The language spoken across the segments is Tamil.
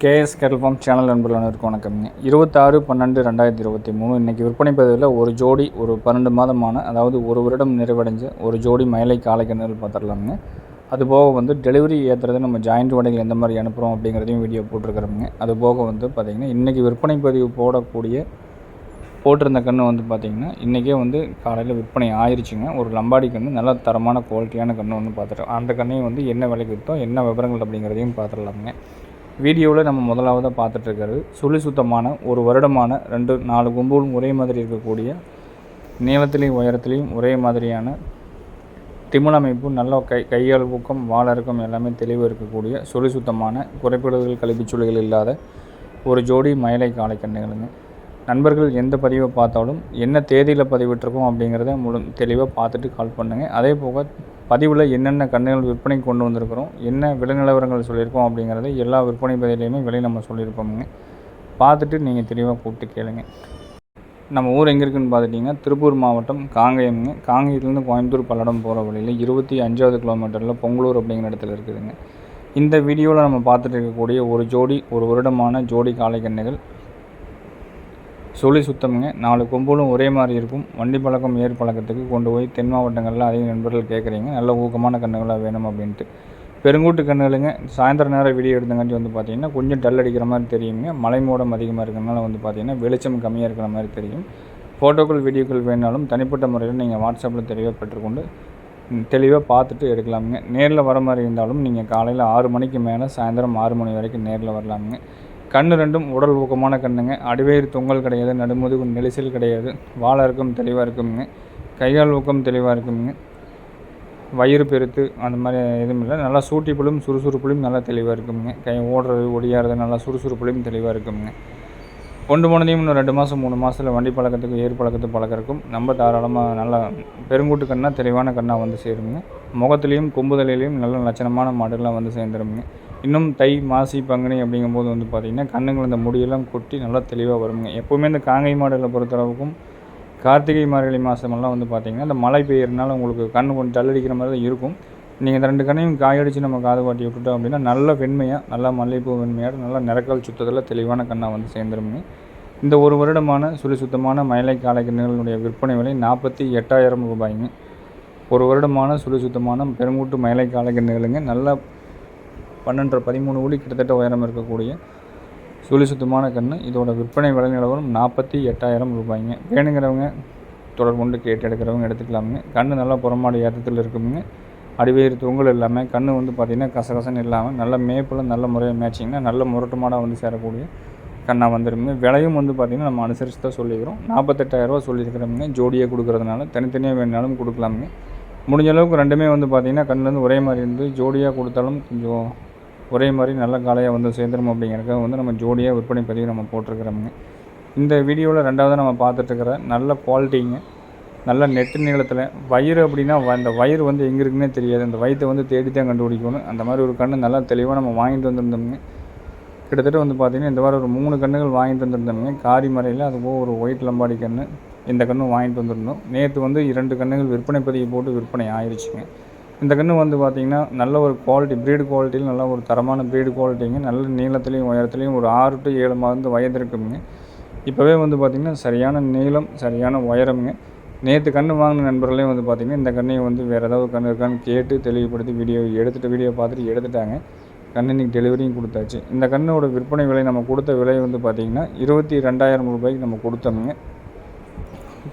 கேஎஸ் கேட்டல் ஃபார்ம் சேனல் இருக்கும் வணக்கம்ங்க இருபத்தாறு பன்னெண்டு ரெண்டாயிரத்தி இருபத்தி மூணு. இன்றைக்கி விற்பனை பதிவில் ஒரு ஜோடி ஒரு பன்னெண்டு மாதமான அதாவது ஒரு வருடம் நிறைவடைஞ்ச ஒரு ஜோடி மயிலை காளைக்கண்ணுகள் பார்த்துடலாமுங்க அதுபோக வந்து டெலிவரி ஏற்றுறது நம்ம ஜாயிண்ட் வடைகள் எந்த மாதிரி அனுப்புகிறோம் அப்படிங்கிறதையும் வீடியோ போட்டிருக்கிறோமுங்க அதுபோக வந்து பார்த்திங்கன்னா இன்றைக்கி விற்பனை பதிவு போடக்கூடிய போட்டிருந்த கன்று வந்து பார்த்திங்கன்னா இன்றைக்கே வந்து காலையில் விற்பனை ஆயிடுச்சுங்க ஒரு லம்பாடி கன்று நல்ல தரமான குவாலிட்டியான கன்று வந்து பார்த்துட்டோம் அந்த கண்ணையும் வந்து என்ன விலைக்கு விற்றோம் என்ன விவரங்கள் அப்படிங்கிறதையும் பார்த்துடலாமுங்க வீடியோவில் நம்ம முதலாவதாக பார்த்துட்ருக்கிறது சுழி சுத்தமான ஒரு வருடமான ரெண்டு நாலு கும்பலும் ஒரே மாதிரி இருக்கக்கூடிய நீளத்திலையும் உயரத்துலேயும் ஒரே மாதிரியான திமிழ் அமைப்பு நல்ல கை கையால் ஊக்கம் வாழறக்கம் எல்லாமே தெளிவு இருக்கக்கூடிய சுழி சுத்தமான குறைபாடுகள் கழிப்புச் சுழிகள் இல்லாத ஒரு ஜோடி மயிலை காலை கண்ணுகளுங்க நண்பர்கள் எந்த பதிவை பார்த்தாலும் என்ன தேதியில் பதிவிட்டிருக்கோம் அப்படிங்கிறத முழு தெளிவாக பார்த்துட்டு கால் பண்ணுங்கள் அதே போக பதிவில் என்னென்ன கண்ணுகள் விற்பனைக்கு கொண்டு வந்திருக்கிறோம் என்ன விலை நிலவரங்கள் சொல்லியிருக்கோம் அப்படிங்கிறத எல்லா விற்பனை பதிலையுமே விலை நம்ம சொல்லியிருப்போமுங்க. பார்த்துட்டு நீங்கள் தெளிவாக கூப்பிட்டு கேளுங்க. நம்ம ஊர் எங்கே இருக்குன்னு பார்த்துட்டிங்கன்னா திருப்பூர் மாவட்டம் காங்கயம்ங்க. காங்கயத்துலேருந்து கோயம்புத்தூர் பல்லடம் போகிற வழியில் இருபத்தி அஞ்சாவது கிலோமீட்டரில் பொங்கலூர் அப்படிங்கிற இடத்துல இருக்குதுங்க. இந்த வீடியோவில் நம்ம பார்த்துட்டு இருக்கக்கூடிய ஒரு ஜோடி ஒரு வருடமான ஜோடி காளை கண்ணுகள் சுழி சுத்தமுங்க. நாலு கொம்புகளும் ஒரே மாதிரி இருக்கும். வண்டி பழக்கம் ஏர் பழக்கத்துக்கு கொண்டு போய் தென் மாவட்டங்களில் அதிக நண்பர்கள் கேட்குறீங்க. நல்ல ஊக்கமான கண்ணுகளாக வேணும் அப்படின்ட்டு. பெருங்கூட்டு கண்ணுகளுங்க. சாயந்தரம் நேரம் வீடியோ எடுத்தங்காட்டி வந்து பார்த்தீங்கன்னா கொஞ்சம் டல் அடிக்கிற மாதிரி தெரியுங்க. மலை மூடம் அதிகமாக இருக்கிறனால வந்து பார்த்திங்கன்னா வெளிச்சம் கம்மியாக இருக்கிற மாதிரி தெரியும். ஃபோட்டோக்கள் வீடியோக்கள் வேணாலும் தனிப்பட்ட முறையில் நீங்கள் வாட்ஸ்அப்பில் தெளிவாக பெற்றுக்கொண்டு தெளிவாக பார்த்துட்டு எடுக்கலாமுங்க. நேரில் வர மாதிரி இருந்தாலும் நீங்கள் காலையில் ஆறு மணிக்கு மேலே சாயந்தரம் ஆறு மணி வரைக்கும் நேரில் வரலாமுங்க. கண் ரெண்டும் உடல் ஊக்கமான கண்ணுங்க. அடிவேறு தொங்கல் கிடையாது நடுமுதுகு நெரிசல் கிடையாது. வாழை இருக்கும் தெளிவாக இருக்குங்க கைகால் ஊக்கம் தெளிவாக இருக்குங்க வயிறு பெருத்து அந்த மாதிரி எதுவும் இல்லை. நல்லா சூட்டிப்புலையும் சுறுசுறுப்புலையும் நல்லா தெளிவாக இருக்குங்க கை ஓடுறது ஒடியாறது நல்லா சுறுசுறுப்புலையும் தெளிவாக இருக்குங்க கொண்டு போனதையும் இன்னும் ரெண்டு மாதம் மூணு மாதத்தில் வண்டி பழக்கத்துக்கு ஏர் பழக்கத்துக்கு பழக்கிறக்கும். நம்ம தாராளமாக நல்லா பெருங்கூட்டு கண்ணாக தெளிவான கண்ணாக வந்து சேருங்க முகத்துலேயும் கொம்புதலையிலையும் நல்ல லட்சணமான மாடுகளாக வந்து சேர்ந்துருங்க இன்னும் தை மாசி பங்குனி அப்படிங்கும்போது வந்து பார்த்திங்கன்னா கண்ணுங்கள் அந்த முடியெல்லாம் கொட்டி நல்லா தெளிவாக வருங்க. எப்போவுமே இந்த காங்கை மாடுகளை பொறுத்தளவுக்கும் கார்த்திகை மார்கழி மாதமெல்லாம் வந்து பார்த்திங்கன்னா இந்த மழை பெய்யறதுனால உங்களுக்கு கண் கொஞ்சம் தள்ளடிக்கிற மாதிரி தான் இருக்கும். நீங்கள் இந்த ரெண்டு கண்ணையும் காயடிச்சு நம்ம காது காட்டி விட்டுட்டோம் அப்படின்னா நல்ல வெண்மையாக நல்லா மல்லிகைப்பூ வெண்மையாக நல்லா நிறக்கால் சுத்தத்தில் தெளிவான கண்ணாக வந்து சேர்ந்துருமுங்க இந்த ஒரு வருடமான சுழி சுத்தமான மயிலை காலை கண்ணுகளுடைய விற்பனை விலை நாற்பத்தி எட்டாயிரம் ரூபாய்ங்க. ஒரு வருடமான சுழி சுத்தமான பெருங்கூட்டு மயிலை காலை கண்ணுகளுங்க நல்ல பன்னெண்டரை பதிமூணு ஊழி கிட்டத்தட்ட உயரம் இருக்கக்கூடிய சுழி சுத்தமான கன்று. இதோட விற்பனை விலை நிலவரம் நாற்பத்தி எட்டாயிரம் ரூபாய்ங்க. வேணுங்கிறவங்க தொடர்பு கொண்டு கேட்டு எடுக்கிறவங்க எடுத்துக்கலாமுங்க. கன்று நல்லா புறமாடு ஏற்றத்தில் இருக்குங்க அடிவேறு தொங்கல் இல்லாமல் கன்று வந்து பார்த்திங்கன்னா கசகசன்னு இல்லாமல் நல்ல மேப்பில் நல்ல முறையாக மேட்சிங்கன்னா நல்ல முரட்டு மாடாக வந்து சேரக்கூடிய கண்ணாக வந்துருங்க விலையும் வந்து பார்த்திங்கன்னா நம்ம அனுசரித்து தான் சொல்லிக்கிறோம். நாற்பத்தெட்டாயிரரூவா சொல்லியிருக்கிறோமுங்க. ஜோடியாக கொடுக்குறதுனால தனித்தனியாக வேணாலும் கொடுக்கலாமுங்க. முடிஞ்ச அளவுக்கு ரெண்டுமே வந்து பார்த்திங்கன்னா கண்ணுலேருந்து ஒரே மாதிரி இருந்து ஜோடியாக கொடுத்தாலும் கொஞ்சம் ஒரே மாதிரி நல்ல காலையாக வந்து சேர்ந்துரும் அப்படிங்கிறதுக்காக வந்து நம்ம ஜோடியாக விற்பனை பதிவு நம்ம போட்டிருக்கிறோமுங்க. இந்த வீடியோவில் ரெண்டாவது நம்ம பார்த்துட்ருக்கிற நல்ல குவாலிட்டிங்க நல்ல நெட்டு நீளத்தில் வயிறு அப்படின்னா அந்த வயிறு வந்து எங்கே இருக்குன்னே தெரியாது. அந்த வயிற்றை வந்து தேடி தான் கண்டுபிடிக்கணும். அந்த மாதிரி ஒரு கன்று நல்லா தெளிவாக நம்ம வாங்கிட்டு வந்திருந்தோமுங்க. கிட்டத்தட்ட வந்து பார்த்திங்கன்னா இந்த வாரம் ஒரு மூணு கன்றுகள் வாங்கிட்டு வந்திருந்தோமுங்க. காரி மறையில் அதுபோக ஒரு ஒயிட் லம்பாடி கன்று இந்த கண்ணும் வாங்கிட்டு வந்திருந்தோம். நேற்று வந்து இரண்டு கன்றுகள் விற்பனை பதிவு போட்டு விற்பனை ஆயிடுச்சுங்க இந்த கன்று வந்து பார்த்திங்கன்னா நல்ல ஒரு குவாலிட்டி ப்ரீடு குவாலிட்டியில் நல்ல ஒரு தரமான ப்ரீடு குவாலிட்டிங்க நல்ல நீளத்துலேயும் உயரத்துலேயும் ஒரு ஆறு டு ஏழு மாதம் வயது இருக்குங்க. இப்போவே வந்து பார்த்திங்கன்னா சரியான நீளம் சரியான உயரமுங்க. நேற்று கன்று வாங்கின நண்பர்களையும் வந்து பார்த்திங்கன்னா இந்த கண்ணையும் வந்து வேறு ஏதாவது கன்று இருக்கான்னு கேட்டு தெளிவுபடுத்தி வீடியோ எடுத்துகிட்டு வீடியோ பார்த்துட்டு எடுத்துட்டாங்க. கன்று இன்றைக்கி டெலிவரியும் கொடுத்தாச்சு. இந்த கண்ணோட விற்பனை விலை நம்ம கொடுத்த விலை வந்து பார்த்திங்கன்னா இருபத்தி ரெண்டாயிரம் ரூபாய்க்கு நம்ம கொடுத்தோமுங்க.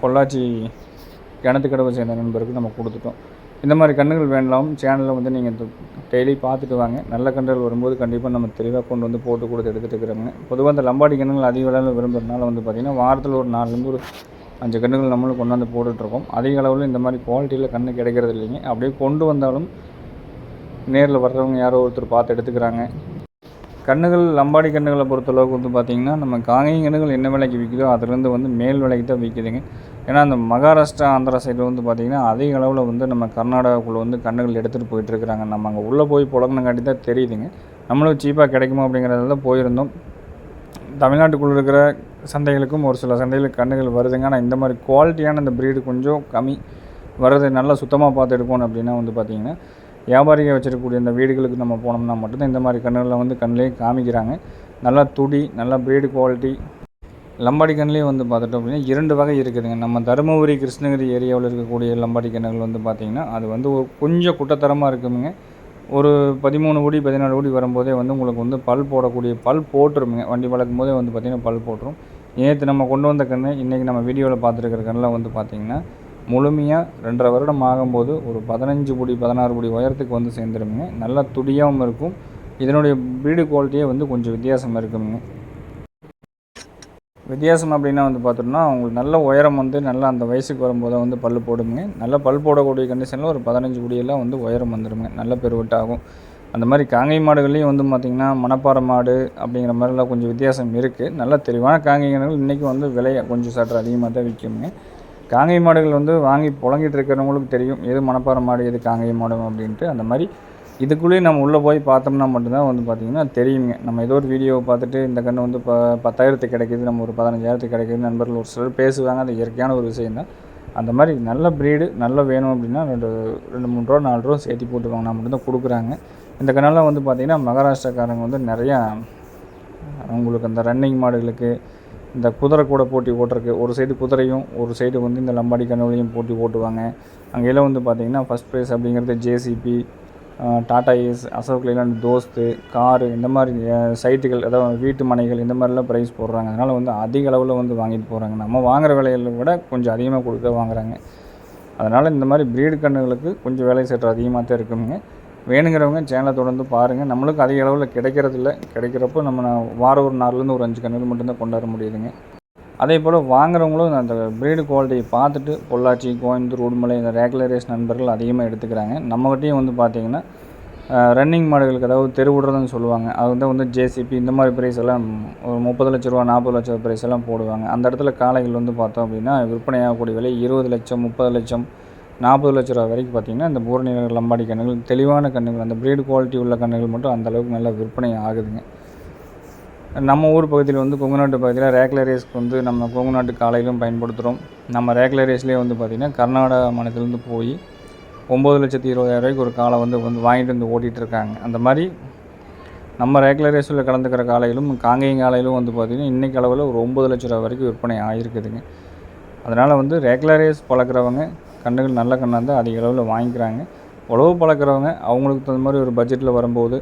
பொள்ளாச்சி கிணத்துக்கடவை சேர்ந்த நண்பருக்கு நம்ம கொடுத்துட்டோம். இந்த மாதிரி கன்றுகள் வேண்டாம். சேனலில் வந்து நீங்கள் டெய்லி பார்த்துட்டு வாங்க. நல்ல கன்றுகள் வரும்போது கண்டிப்பாக நம்ம தெளிவாக கொண்டு வந்து போட்டு கொடுத்து எடுத்துகிட்டு இருக்கிறாங்க பொதுவாக இந்த லம்பாடி கன்றுகள் அதிக அளவில் விரும்புறதுனால வந்து பார்த்திங்கன்னா வாரத்தில் ஒரு நாலுலேருந்து ஒரு அஞ்சு கன்றுகள் நம்மளும் கொண்டாந்து போட்டுட்ருக்கோம் அதிக அளவில் இந்த மாதிரி குவாலிட்டியில் கன்று கிடைக்கிறது இல்லைங்க. அப்படியே கொண்டு வந்தாலும் நேரில் வர்றவங்க யாரோ ஒருத்தர் பார்த்து எடுத்துக்கிறாங்க. கன்றுகள் லம்பாடி கன்றுகளை பொறுத்தளவுக்கு வந்து பார்த்திங்கன்னா நம்ம காங்கை கன்றுகள் என்ன விலைக்கு விற்குதோ அதுலேருந்து வந்து மேல் விலைக்கு தான் விற்கிதுங்க ஏன்னா அந்த மகாராஷ்டிரா ஆந்திரா சைடில் வந்து பார்த்திங்கன்னா அதிக அளவில் வந்து நம்ம கர்நாடகாவுக்குள்ளே வந்து கன்றுகள் எடுத்துகிட்டு போயிட்டுருக்குறாங்க. நம்ம அங்கே உள்ளே போய் புழங்கினங்காட்டி தான் தெரியுதுங்க. நம்மளும் சீப்பாக கிடைக்குமா அப்படிங்கிறதுல தான் போயிருந்தோம். தமிழ்நாட்டுக்குள்ளே இருக்கிற சந்தைகளுக்கும் ஒரு சில சந்தைகளுக்கு கன்றுகள் வருதுங்க. ஆனால் இந்த மாதிரி குவாலிட்டியான இந்த ப்ரீடு கொஞ்சம் கம்மி. வர்றது நல்லா சுத்தமாக பார்த்து எடுக்கணும் அப்படின்னா வந்து பார்த்திங்கன்னா வியாபாரிகள் வச்சிருக்கக்கூடிய இந்த வீடுகளுக்கு நம்ம போனோம்னா மட்டும்தான் இந்த மாதிரி கன்றுகளை வந்து கண்ணிலே காமிக்கிறாங்க. நல்லா துடி நல்லா ப்ரீடு குவாலிட்டி லம்பாடி கன்றுலேயும் வந்து பார்த்துட்டோம் அப்படின்னா இரண்டு வகை இருக்குதுங்க. நம்ம தருமபுரி கிருஷ்ணகிரி ஏரியாவில் இருக்கக்கூடிய லம்பாடி கிணறுகள் வந்து பார்த்திங்கன்னா அது வந்து ஒரு கொஞ்சம் குட்டத்தரமாக இருக்குமுங்க. ஒரு பதிமூணு கோடி பதினாலு கோடி வரும்போதே வந்து உங்களுக்கு வந்து பல் போடக்கூடிய பல் போட்டுருமுங்க. வண்டி வளர்க்கும் போதே வந்து பார்த்திங்கன்னா பல் போட்டுரும். நேற்று நம்ம கொண்டு வந்த கண்ணு இன்றைக்கி நம்ம வீடியோவில் பார்த்துருக்கிற கண்ணில் வந்து பார்த்திங்கன்னா முழுமையாக ரெண்டரை வருடம் ஆகும்போது ஒரு பதினஞ்சு கோடி பதினாறு கோடி உயரத்துக்கு வந்து சேர்ந்துருமுங்க. நல்லா துடியாகவும் இருக்கும். இதனுடைய ப்ரீடு குவாலிட்டியே வந்து கொஞ்சம் வித்தியாசமாக இருக்குங்க வித்தியாசம் அப்படின்னா வந்து பார்த்தோம்னா உங்களுக்கு நல்ல உயரம் வந்து நல்லா அந்த வயசுக்கு வரும்போது வந்து பல் போடுங்க. நல்ல பல் போடக்கூடிய கண்டிஷனில் ஒரு பதினஞ்சு குடியெல்லாம் வந்து உயரம் வந்துடுங்க நல்ல பெருவட்டாகும் அந்த மாதிரி காங்கை மாடுகள்லேயும் வந்து பார்த்திங்கன்னா மணப்பாறை மாடு அப்படிங்கிற மாதிரிலாம் கொஞ்சம் வித்தியாசம் இருக்குது நல்ல தெளிவான காங்கை மாடுகள் இன்றைக்கி வந்து விலையை கொஞ்சம் சற்று அதிகமாக தான் விற்குங்க. காங்கை மாடுகள் வந்து வாங்கி புழங்கிட்டு இருக்கிறவங்களுக்கு தெரியும் எது மணப்பாறை மாடு எது காங்கை மாடு அப்படின்ட்டு. அந்த மாதிரி இதுக்குள்ளேயே நம்ம உள்ளே போய் பார்த்தோம்னா மட்டும்தான் வந்து பார்த்திங்கன்னா தெரியுங்க. நம்ம ஏதோ ஒரு வீடியோவை பார்த்துட்டு இந்த கன்று வந்து இப்போ பத்தாயிரத்துக்கு கிடைக்கிது நம்ம ஒரு பதினஞ்சாயிரத்துக்கு கிடைக்கிது நண்பர்கள் ஒரு சிலர் பேசுவாங்க. அது இயற்கையான ஒரு விஷயம் தான். அந்த மாதிரி நல்ல ப்ரீடு நல்ல வேணும் அப்படின்னா ரெண்டு ரெண்டு மூணு ரூபா நாலு ரூபா சேர்த்து போட்டு மட்டும்தான் கொடுக்குறாங்க. இந்த கண்ணெல்லாம் வந்து பார்த்திங்கன்னா மகாராஷ்டிராக்காரங்க வந்து நிறையா அவங்களுக்கு அந்த ரன்னிங் மாடுகளுக்கு இந்த குதிரை கூட போட்டி ஓட்டுறக்கு ஒரு சைடு குதிரையும் ஒரு சைடு வந்து இந்த லம்பாடி கண்ணுகளையும் போட்டி ஓட்டுவாங்க அங்கெல்லாம் வந்து பார்த்திங்கன்னா ஃபஸ்ட் ப்ரைஸ் அப்படிங்கிறது JCB Tata Ace Ashok Leyland Dost car இந்த மாதிரி சைட்டுகள் அதாவது வீட்டு மனைகள் இந்த மாதிரிலாம் ப்ரைஸ் போடுறாங்க. அதனால் வந்து அதிக அளவில் வந்து வாங்கிட்டு போகிறாங்க நம்ம வாங்குகிற விலைகளை விட கொஞ்சம் அதிகமாக கொடுக்க வாங்குறாங்க. அதனால் இந்த மாதிரி ப்ரீடு கண்ணுகளுக்கு கொஞ்சம் விலை சற்று அதிகமாக தான் இருக்குங்க. வேணுங்கிறவங்க சேனலை தொடர்ந்து பாருங்கள் நம்மளுக்கு அதிக அளவில் கிடைக்கிறதில்ல. கிடைக்கிறப்போ நம்ம வாரம் ஒரு நாலுலேருந்து ஒரு அஞ்சு கண்ணுகள் மட்டும்தான் கொண்டாட முடியுதுங்க. அதே போல் வாங்குறவங்களும் அந்த ப்ரீடு குவாலிட்டியை பார்த்துட்டு பொள்ளாச்சி கோயம்புத்தூர் உடுமலை இந்த ரேகுலரேஸ் நண்பர்கள் அதிகமாக எடுத்துக்கிறாங்க. நம்மகிட்டையும் வந்து பார்த்திங்கன்னா ரன்னிங் மாடுகளுக்கு அதாவது தெருவிடுறதுன்னு சொல்லுவாங்க. அது வந்து வந்து ஜேசிபி இந்த மாதிரி ப்ரைஸ் எல்லாம் ஒரு முப்பது லட்ச ரூபா நாற்பது லட்ச ப்ரைஸ் எல்லாம் போடுவாங்க. அந்த இடத்துல காளைகள் வந்து பார்த்தோம் அப்படின்னா விற்பனையாகக்கூடிய விலை இருபது லட்சம் முப்பது லட்சம் நாற்பது லட்ச ரூபா வரைக்கும் பார்த்திங்கன்னா இந்த பூரணி லம்பாடி கண்ணுகள் தெளிவான கண்ணுகள் அந்த ப்ரீடு குவாலிட்டி உள்ள கண்ணுகள் மட்டும் அந்தளவுக்கு நல்லா விற்பனை ஆகுதுங்க. நம்ம ஊர் பகுதியில் வந்து கொங்குநாட்டு பகுதியில் ரேக்லர் ரேஸ்க்கு வந்து நம்ம கொங்குநாட்டு காலையிலும் பயன்படுத்துகிறோம். நம்ம ரேக்லர் ரேஸ்லேயே வந்து பார்த்திங்கன்னா கர்நாடகா மாநிலத்திலேருந்து போய் ஒம்பது லட்சத்தி இருபதாயிரம் ரூபாய்க்கு ஒரு காலை வந்து வந்து வாங்கிட்டு வந்து ஓட்டிகிட்டு இருக்காங்க. அந்த மாதிரி நம்ம ரேகுலர் ரேஸில் கலந்துக்கிற காலையிலும் காங்கேயம் காலையிலும் வந்து பார்த்திங்கன்னா இன்றைக்கு அளவில் ஒரு ஒம்பது லட்ச ரூபா வரைக்கும் விற்பனை ஆகிருக்குதுங்க அதனால் வந்து ரெகுலர் ரேஸ் பழக்கிறவங்க கண்ணுகள் நல்ல கண்ணாக இருந்தால் அதிக அளவில் வாங்கிக்கிறாங்க. உழவு பழக்கிறவங்க அவங்களுக்கு தகுந்த மாதிரி ஒரு பட்ஜெட்டில் வரும்போது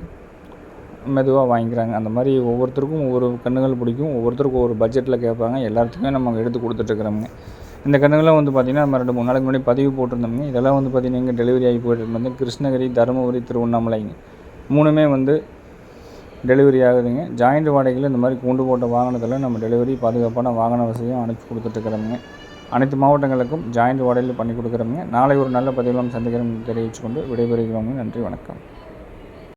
மெதுவாக வாங்கிக்கிறாங்க. அந்த மாதிரி ஒவ்வொருத்தருக்கும் ஒவ்வொரு கண்ணுகள் பிடிக்கும். ஒவ்வொருத்தருக்கும் ஒவ்வொரு பட்ஜெட்டில் கேட்பாங்க. எல்லாத்துக்குமே நம்ம எடுத்து கொடுத்துட்ருக்குறோங்க இந்த கண்ணுங்கள்லாம் வந்து பார்த்திங்கன்னா நம்ம ரெண்டு மூணு நாளைக்கு முன்னாடி பதிவு போட்டிருந்தோம்ங்க. இதெல்லாம் வந்து பார்த்திங்கன்னா இங்கே டெலிவரி ஆகி போயிட்டு வந்து கிருஷ்ணகிரி தருமபுரி திருவண்ணாமலைங்க. மூணுமே வந்து டெலிவரி ஆகுதுங்க. ஜாயிண்ட் வாடகையில் இந்த மாதிரி கூண்டு போட்ட வாகனத்தில் நம்ம டெலிவரி பாதுகாப்பான வாகன வசதியும் அனுப்பி கொடுத்துட்ருக்குறோங்க அனைத்து மாவட்டங்களுக்கும் ஜாயிண்ட் வாடகையில் பண்ணி கொடுக்குறோங்க நாளை ஒரு நல்ல பதிவில் சந்திக்கிறோம் தெரிவித்துக்கொண்டு விடைபெறுகிறோங்க நன்றி வணக்கம்.